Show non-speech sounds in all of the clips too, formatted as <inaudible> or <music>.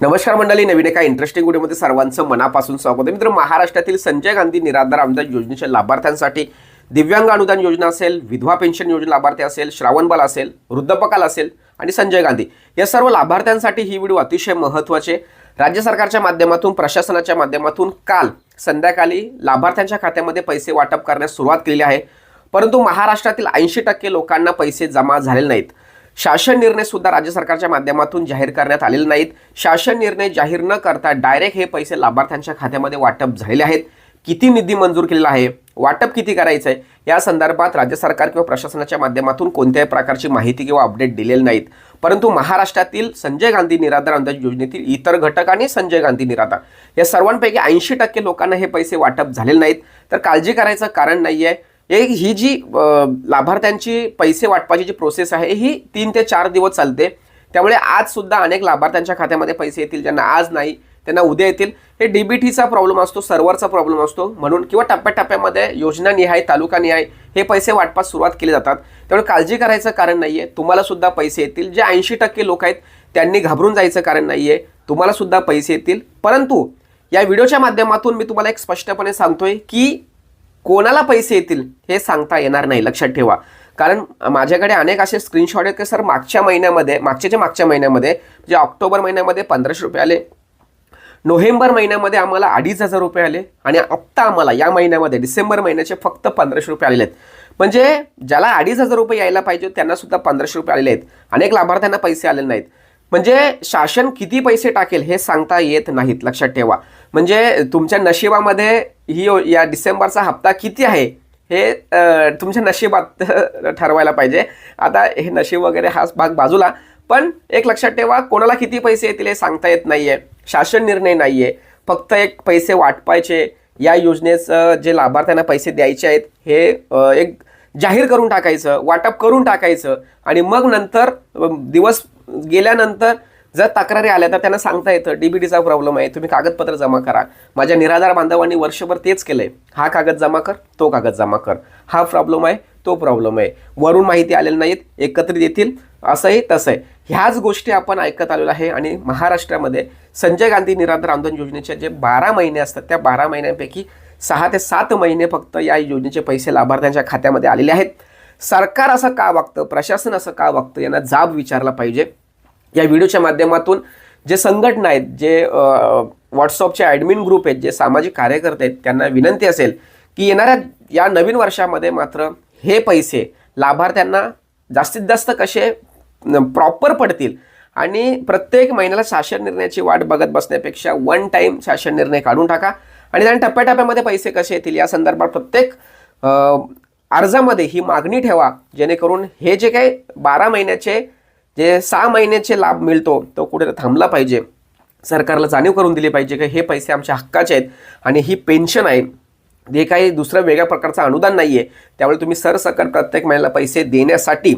नमस्कार मंडळी नवीन एका इंटरेस्टिंग व्हिडिओमध्ये सर्वांचं मनापासून स्वागत आहे. मित्र महाराष्ट्रातील संजय गांधी निराधार अनुदान योजनेच्या लाभार्थ्यांसाठी दिव्यांग अनुदान योजना असेल विधवा पेन्शन योजना लाभार्थी असेल श्रावणबाल असेल वृद्धपकाल असेल आणि संजय गांधी. या सर्व लाभार्थ्यांसाठी ही व्हिडिओ अतिशय महत्त्वाचे राज्य सरकारच्या माध्यमातून प्रशासनाच्या माध्यमातून काल संध्याकाळी लाभार्थ्यांच्या खात्यामध्ये पैसे वाटप करण्यास सुरुवात केली आहे. परंतु महाराष्ट्रातील ऐंशी टक्के लोकांना पैसे जमा झालेले नाहीत. शासन निर्णय सुद्धा राज्य सरकारच्या माध्यमातून जाहीर करण्यात आलेले नाहीत. शासन निर्णय जाहीर न करता डायरेक्ट हे पैसे लाभार्थ्यांच्या खात्यामध्ये वाटप झालेले आहेत. किती निधी मंजूर केलेला आहे? वाटप किती करायचं आहे या संदर्भात राज्य सरकार किंवा प्रशासनाच्या माध्यमातून कोणत्याही प्रकारची माहिती किंवा अपडेट दिलेली नाहीत. परंतु महाराष्ट्रातील संजय गांधी निराधार अंदाज योजनेतील इतर घटक आणि संजय गांधी निराधार या सर्वांपैकी ऐंशी टक्के लोकांना हे पैसे वाटप झालेले नाहीत. तर काळजी करायचं कारण नाही आहे एक ही जी लाभार्थ्यांची पैसे वाटपाची जी प्रोसेस आहे ही तीन ते चार दिवस चालते. त्यामुळे आज सुद्धा अनेक लाभार्थ्यांच्या खात्यामध्ये पैसे येतील ज्यांना आज नाही त्यांना उद्या येतील. हे डीबीटीचा प्रॉब्लेम असतो सर्व्हरचा प्रॉब्लेम असतो म्हणून किंवा टप्प्याटप्प्यामध्ये योजनानिहाय तालुकानिहाय हे पैसे वाटपास सुरुवात केली जातात. त्यामुळे काळजी करायचं कारण नाही आहे तुम्हाला सुद्धा पैसे येतील. जे ऐंशी टक्के लोक आहेत त्यांनी घाबरून जायचं कारण नाही आहे तुम्हाला सुद्धा पैसे येतील. परंतु या व्हिडिओच्या माध्यमातून मी तुम्हाला एक स्पष्टपणे सांगतोय की कोणाला पैसे येतील हे सांगता येणार नाही लक्षात ठेवा. कारण माझ्याकडे अनेक असे स्क्रीनशॉट आहेत की सर मागच्या महिन्यामध्ये मागच्याच्या मागच्या महिन्यामध्ये म्हणजे ऑक्टोबर महिन्यामध्ये पंधराशे रुपये आले नोव्हेंबर महिन्यामध्ये आम्हाला अडीच हजार रुपये आले आणि आत्ता आम्हाला या महिन्यामध्ये डिसेंबर महिन्याचे फक्त पंधराशे रुपये आलेले आहेत. म्हणजे ज्याला अडीच हजार रुपये यायला पाहिजे त्यांना सुद्धा पंधराशे रुपये आलेले आहेत. अनेक लाभार्थ्यांना पैसे आलेले नाहीत. म्हणजे शासन किती पैसे टाकेल हे सांगता येत नाहीत लक्षात ठेवा. म्हणजे तुमच्या नशिबामध्ये ही हो या डिसेंबरचा हप्ता किती आहे? हे तुमच्या नशिबात <laughs> ठरवायला पाहिजे. आता हे नशीब वगैरे हाच भाग बाजूला. पण एक लक्षात ठेवा कोणाला किती पैसे येतील हे सांगता येत नाही आहे शासन निर्णय नाही आहे फक्त एक पैसे वाटपायचे. या योजनेचं जे लाभार्थ्यांना पैसे द्यायचे आहेत हे एक जाहीर करून टाकायचं वाटप करून टाकायचं. आणि मग नंतर दिवस गेल्यानंतर जर तक्रारी आल्या तर त्यांना सांगता येतं डीबीडीचा प्रॉब्लेम आहे तुम्ही कागदपत्र जमा करा. माझ्या निराधार बांधवांनी वर्षभर तेच केलंय. हा कागद जमा कर तो कागद जमा कर. हा प्रॉब्लेम आहे तो प्रॉब्लेम आहे. वरून माहिती आलेली नाहीत एकत्रित येतील असंही तसं आहे ह्याच गोष्टी आपण ऐकत आलेलो आहे आणि महाराष्ट्रामध्ये संजय गांधी निराधार आंदोलन योजनेचे जे बारा महिने असतात त्या बारा महिन्यांपैकी सहा ते सात महिने फक्त या योजनेचे पैसे लाभार्थ्यांच्या खात्यामध्ये आलेले आहेत. सरकार असं का वागतं प्रशासन असं का वागतं यांना जाब विचारला पाहिजे. या व्हिडिओच्या माध्यमातून जे संघटना आहेत जे व्हॉट्सअपचे ॲडमिन ग्रुप आहेत जे सामाजिक कार्यकर्ते आहेत त्यांना विनंती असेल की येणाऱ्या या नवीन वर्षामध्ये मात्र हे पैसे लाभार्थ्यांना जास्तीत जास्त कसे प्रॉपर पडतील? आणि प्रत्येक महिन्याला शासन निर्णयाची वाट बघत बसण्यापेक्षा वन टाईम शासन निर्णय काढून टाका. आणि त्याने टप्प्याटप्प्यामध्ये पैसे कसे येतील या संदर्भात प्रत्येक अर्जामध्ये ही मागणी ठेवा जेणेकरून हे जे काही बारा महिन्याचे जे सहा महिन्याचे लाभ मिळतो तो कुठे थांबला पाहिजे. सरकारला जाणीव करून दिली पाहिजे की हे पैसे आमच्या हक्काचे आहेत आणि ही पेन्शन आहे. हे काही दुसरं वेगळ्या प्रकारचं अनुदान नाही आहे त्यामुळे तुम्ही सरसकट प्रत्येक महिन्याला पैसे देण्यासाठी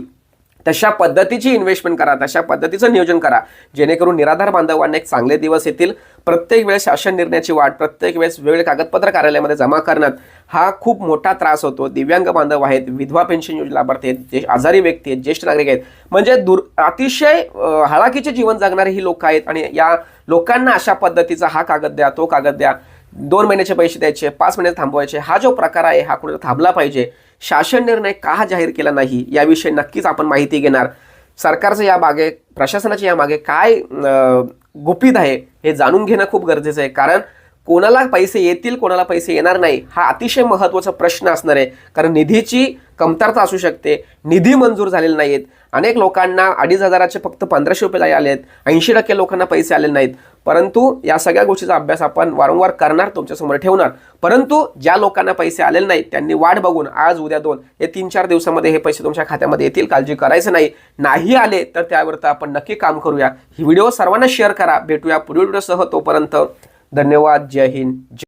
तशा पद्धतीची इन्व्हेस्टमेंट करा तशा पद्धतीचं नियोजन करा. जेणेकरून निराधार बांधवांना एक चांगले दिवस येतील. प्रत्येक वेळेस शासन निर्णयाची वाट प्रत्येक वेळेस वेगवेगळे कागदपत्र कार्यालयामध्ये जमा करण्यात हा खूप मोठा त्रास होतो. दिव्यांग बांधव आहेत विधवा पेन्शन योजना लाभार्थी आहेत जे आजारी व्यक्ती आहेत ज्येष्ठ नागरिक आहेत. म्हणजे दूर अतिशय अं, जीवन जगणारे ही लोक आहेत आणि या लोकांना अशा पद्धतीचा हा कागद द्या तो कागद द्या. दोन महिन्याचे पैसे द्यायचे पाच महिने थांबवायचे. हा जो प्रकार आहे हा कुठे थांबला पाहिजे. शासन निर्णय का जाहीर केला नाही याविषयी नक्कीच आपण माहिती घेणार. सरकारचं या मागे प्रशासनाच्या या मागे काय गुपित आहे हे जाणून घेणं खूप गरजेचं आहे. कारण कोणाला पैसे येतील कोणाला पैसे येणार नाही हा अतिशय महत्त्वाचा प्रश्न असणार आहे. कारण निधीची कमतरता असू शकते निधी मंजूर झालेले नाहीत. अनेक लोकांना अडीच हजाराचे फक्त पंधराशे रुपये आले आहेत ऐंशी टक्के लोकांना पैसे आलेले नाहीत. परंतु या सगळ्या गोष्टीचा अभ्यास आपण वारंवार करणार तुमच्यासमोर ठेवणार. परंतु ज्या लोकांना पैसे आलेले नाहीत त्यांनी वाट बघून आज उद्या दोन हे तीन चार दिवसामध्ये हे पैसे तुमच्या खात्यामध्ये येतील. काळजी करायचं नाही. नाही आले तर त्यावर तर आपण नक्की काम करूया. ही व्हिडिओ सर्वांना शेअर करा. भेटूया पुढील व्हिडिओसह. तोपर्यंत धन्यवाद. जय हिंद. जय